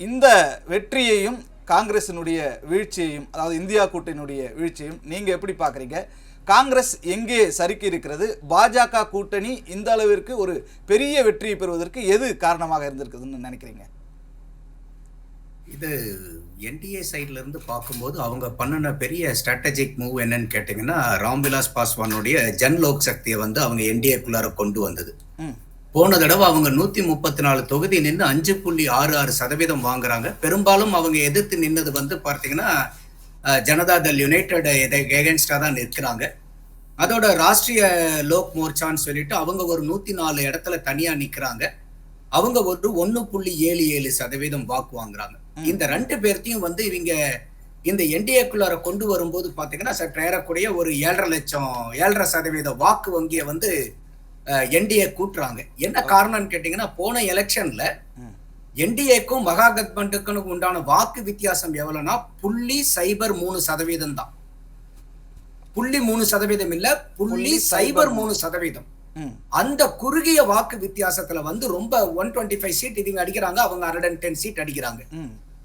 இந்த வெற்றியையும் காங்கிரசினுடைய வீழ்ச்சியையும் அதாவது இந்தியா கூட்டணியுடைய வீழ்ச்சியையும் நீங்க எப்படி பார்க்குறீங்க? காங்கிரஸ் எங்கே சறுக்கி இருக்கிறது? பாஜக கூட்டணி இந்த அளவிற்கு ஒரு பெரிய வெற்றியை பெறுவதற்கு எது காரணமாக இருந்திருக்குதுன்னு நினைக்கிறீங்க? இது என்டிஏ சைட்ல இருந்து பார்க்கும்போது அவங்க பண்ணின பெரிய ஸ்ட்ராட்டஜிக் மூவ் என்னன்னு கேட்டிங்கன்னா ராம்விலாஸ் பாஸ்வானுடைய ஜன் லோக் சக்தியை வந்து அவங்க என்டிஏக்குள்ளார கொண்டு வந்தது. ம். போன தடவை அவங்க நூத்தி முப்பத்தி நாலு தொகுதி நின்று அஞ்சு புள்ளி ஆறு ஆறு சதவீதம் வாங்குறாங்க. பெரும்பாலும் அவங்க எதிர்த்து நின்னது வந்து பார்த்தீங்கன்னா ஜனதா தள் யுனைடெட் இதை எகென்ஸ்டா தான் நிற்கிறாங்க. அதோட ராஷ்டிரிய லோக் மோர்ச்சான்னு சொல்லிட்டு அவங்க ஒரு நூத்தி நாலு இடத்துல தனியா நிக்கிறாங்க. அவங்க ஒரு ஒண்ணு புள்ளி ஏழு ஏழு சதவீதம் வாக்கு வாங்குறாங்க. இந்த ரெண்டு பேர்த்தையும் வந்து இவங்க இந்த என்டிஏக்குள்ளார கொண்டு வரும்போது பாத்தீங்கன்னா சற்று ஏறக்கூடிய ஒரு ஏழரை லட்சம் ஏழரை சதவீத வாக்கு வங்கியை வந்து என்டிஏ கூட்டுறாங்க. என்ன காரணம்னு கேட்டீங்கன்னா போன எலெக்ஷன்ல. என்டிஏக்கும் மகாகத்பண்டுக்கும் உண்டான வாக்கு வித்தியாசம் எவ்வளவுனா புள்ளி சைபர் மூணு சதவீதம் தான். புள்ளி மூணு சதவீதம் இல்ல புள்ளி சைபர் மூணு. சதவீதம். அந்த குறுகிய வாக்கு வித்தியாசத்துல வந்து ரொம்ப ஒன் டுவெண்ட்டி ஃபைவ் சீட் இவங்க அடிக்கிறாங்க அவங்க ஹண்ட்ரட் அண்ட் டென் சீட் அடிக்கிறாங்க.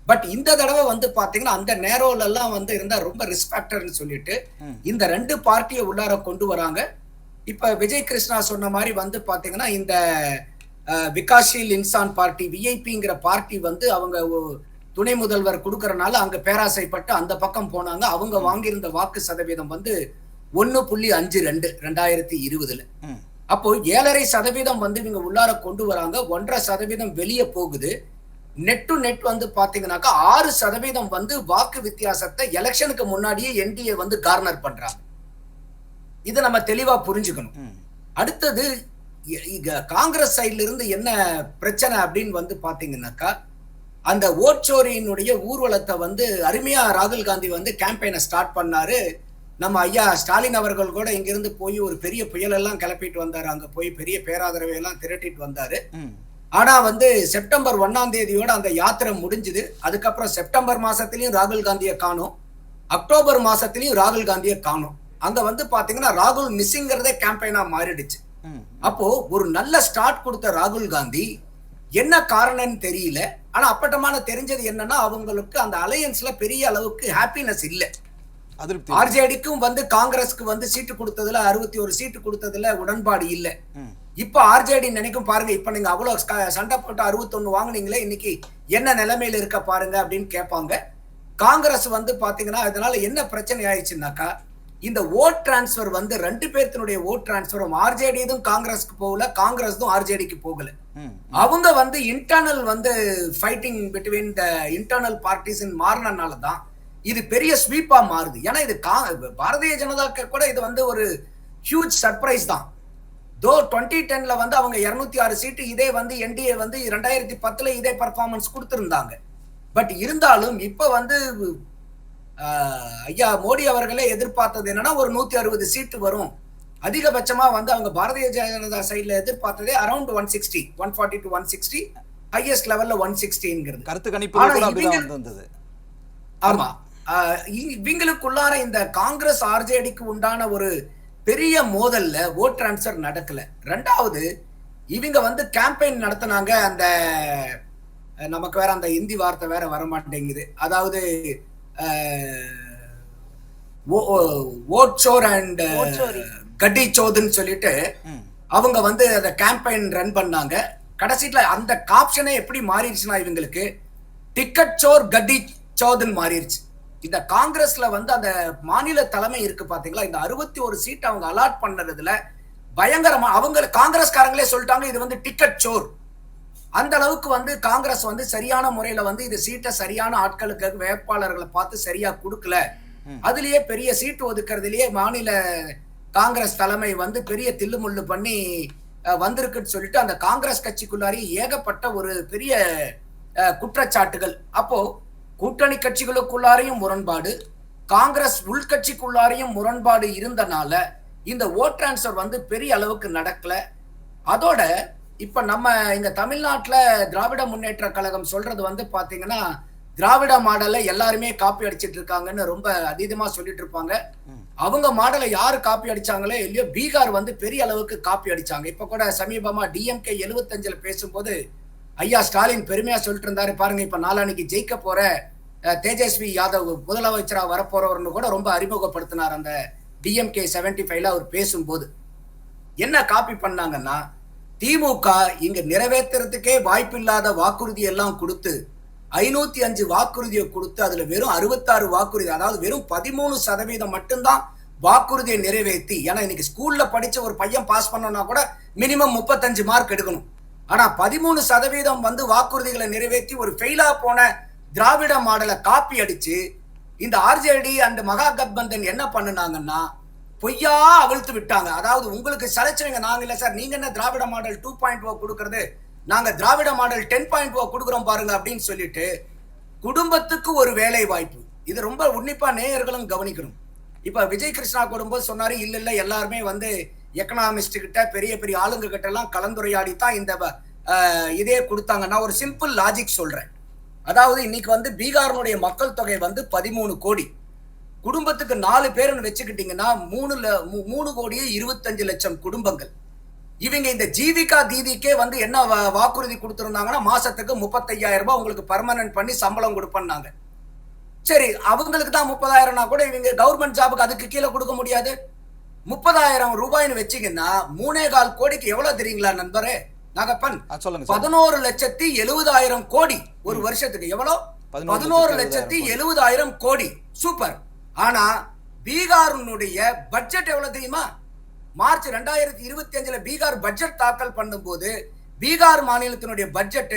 பட் இந்த தடவை வந்து பாத்தீங்கன்னா அந்த நேரோல எல்லாம் வந்து இருந்தா ரொம்ப ரிஸ்க் ஃபேக்டர்னு சொல்லிட்டு. இந்த ரெண்டு பார்ட்டியை உள்ளார கொண்டு வராங்க. இப்ப விஜய் கிருஷ்ணா சொன்ன மாதிரி வந்து பாத்தீங்கன்னா இந்த விகாஷீல் இன்சான் பார்ட்டி விஐபிங்கிற பார்ட்டி வந்து அவங்க துணை முதல்வர் கொடுக்கறனால அங்க பேராசைப்பட்டு அந்த பக்கம் போனாங்க. அவங்க வாங்கியிருந்த வாக்கு சதவீதம் வந்து ஒன்னு புள்ளி அஞ்சு ரெண்டு ரெண்டாயிரத்தி இருபதுல. அப்போ ஏழரை சதவீதம் வந்து இவங்க உள்ளார கொண்டு வராங்க. ஒன்றரை சதவீதம் வெளியே போகுது. நெட் டு நெட் வந்து பாத்தீங்கன்னாக்கா ஆறு சதவீதம் வந்து வாக்கு வித்தியாசத்தை எலெக்ஷனுக்கு முன்னாடியே என்டிஏ வந்து கார்னர் பண்றாங்க. இதை நம்ம தெளிவா புரிஞ்சுக்கணும். அடுத்தது காங்கிரஸ் சைடுல இருந்து என்ன பிரச்சனை அப்படின்னு வந்து பாத்தீங்கன்னாக்கா அந்த ஓட்சோரியினுடைய ஊர்வலத்தை வந்து அருமையா ராகுல் காந்தி வந்து கேம்பெயினை ஸ்டார்ட் பண்ணாரு. நம்ம ஐயா ஸ்டாலின் அவர்கள் கூட இங்கிருந்து போய் ஒரு பெரிய புயல் எல்லாம் கிளப்பிட்டு வந்தாரு. அங்க போய் பெரிய பேராதரவை எல்லாம் திரட்டிட்டு வந்தாரு. ஆனா வந்து செப்டம்பர் ஒன்னாம் தேதியோட அந்த யாத்திரை முடிஞ்சுது. அதுக்கப்புறம் செப்டம்பர் மாசத்துலயும் ராகுல் காந்தியை காணும். அக்டோபர் மாசத்துலயும் ராகுல் காந்தியை காணும். அங்க வந்து பாத்தீங்கன்னா ராகுல் மிஸ்ஸிங்கிறதே கேம்பெயினா மாறிடுச்சு. அப்போ ஒரு நல்ல ஸ்டார்ட் கொடுத்த ராகுல் காந்தி என்ன காரணம்னு தெரியல. ஆனா அப்பட்டமான தெரிஞ்சது என்னன்னா அவங்களுக்கு அந்த அலையன்ஸ்ல பெரிய அளவுக்கு ஹாப்பினஸ் இல்ல. ஆர்ஜேடிக்கும் வந்து காங்கிரஸ்க்கு வந்து சீட்டு கொடுத்ததுல அறுபத்தி ஒரு சீட்டு கொடுத்ததுல உடன்பாடு இல்ல. இப்ப ஆர்ஜேடி நினைக்கும் பாருங்க இப்ப நீங்க அவ்வளவு சண்டை போட்டு அறுபத்தொன்னு வாங்குனீங்களே இன்னைக்கு என்ன நிலைமையில இருக்க பாருங்க அப்படின்னு கேட்பாங்க. காங்கிரஸ் வந்து பாத்தீங்கன்னா இதனால என்ன பிரச்சனை ஆயிடுச்சுன்னாக்கா இந்த ஓட் டிரான்ஸ்ஃபர் வந்து ரெண்டு பேர்த்தினுடைய ஓட் டிரான்ஸ்ஃபரும் ஆர்ஜேடியும் காங்கிரஸ்க்கு போகல காங்கிரஸும் ஆர்ஜேடிக்கு போகல. அவங்க வந்து இன்டர்னல் வந்து fighting between the internal parties மாறினனால தான் இது பெரிய ஸ்வீப்பா மாறுது. ஏன்னா இது பாரதிய ஜனதாக்கு கூட இது வந்து ஒரு ஹியூஜ் சர்ப்ரைஸ் தான். தோ டுவெண்ட்டி டென்ல வந்து அவங்க இருநூத்தி ஆறு சீட்டு இதே வந்து என்டிஏ வந்து ரெண்டாயிரத்தி பத்துல இதே பர்ஃபார்மன்ஸ் கொடுத்திருந்தாங்க. பட் இருந்தாலும் இப்ப வந்து ஐயா மோடி அவர்களே எதிர்பார்த்தது என்னன்னா ஒரு நூத்தி அறுபது சீட்டு வரும். அதிகபட்சமா வந்து அவங்க பாரதிய ஜனதா சைடுல எதிர்பார்த்ததே around one sixty one forty to one sixty highest லெவல்ல ஒன் சிக்ஸ்டிங்கிறது கருத்து கணிப்பு ஆமா. இவங்களுக்குள்ளார இந்த காங்கிரஸ் ஆர்ஜேடிக்கு உண்டான ஒரு பெரிய மோதல்ல ஓட் டிரான்ஸ்ஃபர் நடக்கல. ரெண்டாவது இவங்க வந்து கேம்பெயின் நடத்துனாங்க அந்த நமக்கு வேற அந்த இந்தி வார்த்தை வேற வர மாட்டேங்குது அதாவது ஓட்சோர் அண்ட். கட்டி சோதுன்னு சொல்லிட்டு அவங்க வந்து அந்த கேம்பெயின் ரன் பண்ணாங்க. கடைசியில அந்த காப்ஷனே எப்படி மாறிடுச்சுன்னா இவங்களுக்கு டிக்கெட் சோர் கட்டி சோதுன்னு மாறிடுச்சு. இந்த காங்கிரஸ்ல வந்து அந்த மாநில தலைமை இருக்கு பாத்தீங்களா? இந்த அறுபத்தி ஒரு சீட் அவங்க அலாட் பண்ணதுல பயங்கரமா அவங்க காங்கிரஸ்காரங்களே சொல்லிட்டாங்க இது வந்து டிக்கெட் சோர். அந்த அளவுக்கு வந்து காங்கிரஸ் வந்து சரியான முறையில வந்து இது சீட்டை சரியான ஆட்களுக்கு வேட்பாளர்களை பார்த்து சரியா கொடுக்கல. அதுலயே பெரிய சீட்டு ஒதுக்குறதுலயே மாநில காங்கிரஸ் தலைமை வந்து பெரிய தில்லுமுள்ளு பண்ணி வந்திருக்குன்னு சொல்லிட்டு அந்த காங்கிரஸ் கட்சிக்குள்ளாரி ஏகப்பட்ட ஒரு பெரிய குற்றச்சாட்டுகள். அப்போ கூட்டணி கட்சிகளுக்குள்ளாரையும் முரண்பாடு காங்கிரஸ் உள்கட்சிக்குள்ளாரையும் முரண்பாடு இருந்தனால இந்த ஓட் டிரான்ஸ்ஃபர் வந்து பெரிய அளவுக்கு நடக்கல. அதோட இப்ப நம்ம இங்க தமிழ்நாட்டுல திராவிட முன்னேற்ற கழகம் சொல்றது வந்து பாத்தீங்கன்னா திராவிட மாடலை எல்லாருமே காப்பி அடிச்சிட்டு இருக்காங்கன்னு ரொம்ப அதீதமா சொல்லிட்டு இருப்பாங்க. அவங்க மாடலை யாரு காப்பி அடிச்சாங்களோ இல்லையோ பீகார் வந்து பெரிய அளவுக்கு காப்பி அடிச்சாங்க. இப்ப கூட சமீபமா டிஎம்கே எழுபத்தஞ்சுல பேசும்போது ஐயா ஸ்டாலின் பெருமையா சொல்லிட்டு இருந்தாரு பாருங்க இப்ப நாளானிக்கு ஜெயிக்க போற தேஜஸ்வி யாதவ் முதலமைச்சரா வரப்போறவர்னு கூட ரொம்ப அறிமுகப்படுத்தினார் அந்த டிஎம்கே செவன்டி ஃபைவ்ல அவர் பேசும்போது. என்ன காப்பி பண்ணாங்கன்னா திமுக இங்க நிறைவேற்றுறதுக்கே வாய்ப்பில்லாத வாக்குறுதி எல்லாம் கொடுத்து ஐநூத்தி அஞ்சு வாக்குறுதியை கொடுத்து அதுல வெறும் அறுபத்தாறு வாக்குறுதி அதாவது வெறும் பதிமூணு சதவீதம் மட்டும்தான் வாக்குறுதியை நிறைவேற்றி ஏன்னா இன்னைக்கு ஸ்கூல்ல படிச்ச ஒரு பையன் பாஸ் பண்ணோம்னா கூட மினிமம் முப்பத்தஞ்சு மார்க் எடுக்கணும். ஆனா பதிமூணு சதவீதம் வந்து வாக்குறுதிகளை நிறைவேற்றி ஒரு ஃபெயிலா போன திராவிட மாடலை காப்பி அடிச்சு இந்த ஆர்ஜேடி அண்ட் மகா கத்பந்தன் என்ன பண்ணுனாங்கன்னா பொய்யா அவிழ்த்து விட்டாங்க. அதாவது உங்களுக்கு சலைச்சவங்க நாங்க இல்ல சார். நீங்க என்ன Dravida model two point O கொடுக்கறது? நாங்க Dravida model ten point O கொடுக்குறோம் பாருங்க அப்படின்னு சொல்லிட்டு குடும்பத்துக்கு ஒரு வேலை வாய்ப்பு இது ரொம்ப உன்னிப்பா நேயர்களும் கவனிக்கணும். இப்ப விஜய் கிருஷ்ணா கூடும்போது சொன்னாரு இல்ல இல்ல எல்லாருமே வந்து எக்கனாமிஸ்ட் கிட்ட பெரிய பெரிய ஆளுங்க கிட்ட எல்லாம் கலந்துரையாடி தான் இந்த இதே கொடுத்தாங்க. நான் ஒரு சிம்பிள் லாஜிக் சொல்றேன். அதாவது இன்னைக்கு வந்து பீகாரினுடைய மக்கள் தொகை வந்து பதிமூணு கோடி. குடும்பத்துக்கு நாலு பேருன்னு வச்சுக்கிட்டீங்கன்னா மூணுல மூணு கோடியே இருபத்தஞ்சு லட்சம் குடும்பங்கள். இவங்க இந்த ஜீவிகா தீதிக்கே வந்து என்ன வாக்குறுதி கொடுத்திருந்தாங்கன்னா மாசத்துக்கு முப்பத்தையாயிரம் ரூபாய் உங்களுக்கு பர்மனன்ட் பண்ணி சம்பளம் கொடுப்பேன்னாங்க. சரி அவங்களுக்கு தான் முப்பதாயிரம்னா கூட இவங்க கவர்மெண்ட் ஜாபுக்கு அதுக்கு கீழே கொடுக்க முடியாது. முப்பதாயிரம் ரூபாய்னு வச்சீங்கன்னா மூணே கால் கோடிக்கு எவ்வளவு தெரியுங்களா நண்பரே? நாகப்பன் சொல்லுங்க பதினோரு லட்சத்தி எழுபதாயிரம் கோடி ஒரு வருஷத்துக்கு எவ்வளவு பதினோரு லட்சத்தி எழுபதாயிரம் கோடி. சூப்பர். ஆனா பீகாரினுடைய பட்ஜெட் எவ்வளவு தெரியுமா? மார்ச் ரெண்டாயிரத்தி இருபத்தி அஞ்சுல பீகார் பட்ஜெட் தாக்கல் பண்ணும்போது பீகார் மாநிலத்தினுடைய பட்ஜெட்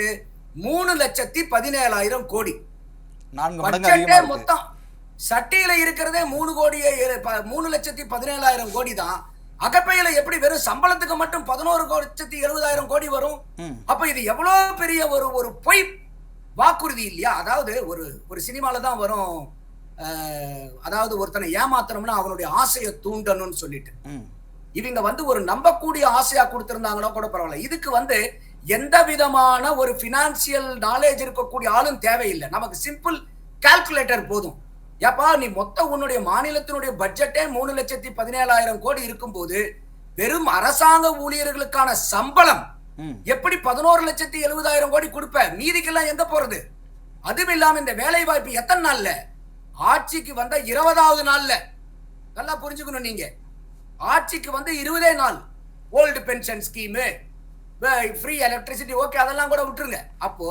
மூணு லட்சத்தி பதினேழாயிரம் கோடி. பட்ஜெட்டே மொத்தம் சட்டியில இருக்கிறதே மூணு கோடியே மூணு லட்சத்தி பதினேழாயிரம் கோடி தான். அகப்பையில எப்படி வெறும் சம்பளத்துக்கு மட்டும் பதினோரு லட்சத்தி எழுபதாயிரம் கோடி வரும். அப்ப இது எவ்வளவு பெரிய ஒரு ஒரு பொய் வாக்குறுதி இல்லையா? அதாவது ஒரு ஒரு சினிமால தான் வரும் அதாவது ஒருத்தனை ஏமாத்தணும்னா அவனுடைய ஆசையை தூண்டணும்னு சொல்லிட்டு. இவங்க வந்து ஒரு நம்பக்கூடிய ஆசையா கொடுத்திருந்தாங்கன்னா கூட பரவாயில்ல. இதுக்கு வந்து எந்த விதமான ஒரு பினான்சியல் நாலேஜ் இருக்கக்கூடிய ஆளும் தேவையில்லை. நமக்கு சிம்பிள் கால்குலேட்டர் போதும். ஏப்பா நீ மொத்த உன்னுடைய மாநிலத்தினுடைய பட்ஜெட்டே மூணு லட்சத்தி பதினேழாயிரம் கோடி இருக்கும்போது வெறும் அரசாங்க ஊழியர்களுக்கான சம்பளம் எப்படி பதினோரு லட்சத்தி எழுபதாயிரம் கோடி கொடுப்ப? மீதிக்கெல்லாம் எங்க போறது? அதுவும் இல்லாம இந்த வேலை வாய்ப்பு எத்தனை நாள்ல? ஆட்சிக்கு வந்த இருபதாவது நாள்ல. நல்லா புரிஞ்சுக்கணும் நீங்க. ஆட்சிக்கு வந்து இருபதே நாள். Old pension scheme free electricity okay அதெல்லாம் கூட விட்டுருங்க. அப்போ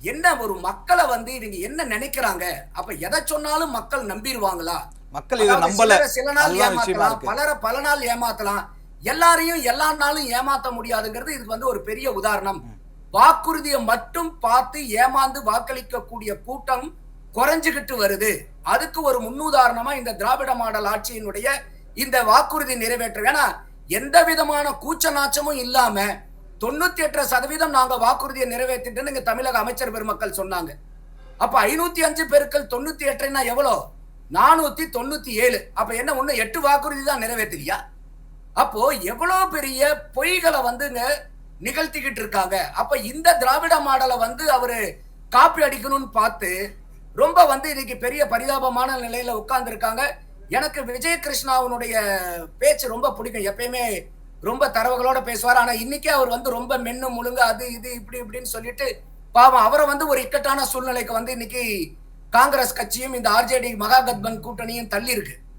என்ன ஒரு மக்களை வந்து இவங்க என்ன நினைக்கிறாங்க? அப்ப எதை சொன்னாலும் மக்கள் நம்பிடுவாங்களா? மக்கள் சில நாள் ஏமாத்தலாம். பலரை பல நாள் ஏமாத்தலாம். எல்லாரையும் எல்லா நாளும் ஏமாத்த முடியாதுங்கிறது இதுக்கு வந்து ஒரு பெரிய உதாரணம். வாக்குறுதியை மட்டும் பார்த்து ஏமாந்து வாக்களிக்கக்கூடிய கூட்டம் குறைஞ்சுக்கிட்டு வருது. அதுக்கு ஒரு முன்னுதாரணமா இந்த திராவிட மாடல் ஆட்சியினுடைய இந்த வாக்குறுதி நிறைவேற்ற. ஏன்னா எந்த விதமான கூச்ச நாச்சமும் இல்லாம தொண்ணூத்தி எட்டு சதவீதம் நாங்க வாக்குறுதியை நிறைவேற்றிட்டு இங்க தமிழக அமைச்சர் பெருமக்கள் சொன்னாங்க. அப்ப ஐநூத்தி அஞ்சு பெருக்கள் தொண்ணூத்தி எட்டுனா எவ்வளோ? நானூத்தி தொண்ணூத்தி ஏழு அப்ப என்ன ஒண்ணு எட்டு வாக்குறுதி தான் நிறைவேற்றலையா அப்போ எவ்வளவு பெரிய பொய்களை வந்துங்க நிகழ்த்திக்கிட்டு இருக்காங்க. அப்ப இந்த திராவிட மாடலை வந்து அவரு காப்பி அடிக்கணும்னு பார்த்து ரொம்ப வந்து இன்னைக்கு பெரிய பரிதாபமான நிலையில உட்கார்ந்து இருக்காங்க எனக்கு விஜயகிருஷ்ணாவினுடைய பேச்சு ரொம்ப பிடிக்கும். எப்பயுமே ரொம்ப தரவுகளோட பேசுவார். ஆனா இன்னைக்கே அவர் வந்து ரொம்ப மென்னு முழுங்க அது இது இப்படி இப்படின்னு சொல்லிட்டு பாவம் அவரை வந்து ஒரு இக்கட்டான சூழ்நிலைக்கு வந்து இன்னைக்கு காங்கிரஸ் கட்சியும் இந்த ஆர்ஜேடி மகாகத்பன் கூட்டணியும் தள்ளி இருக்கு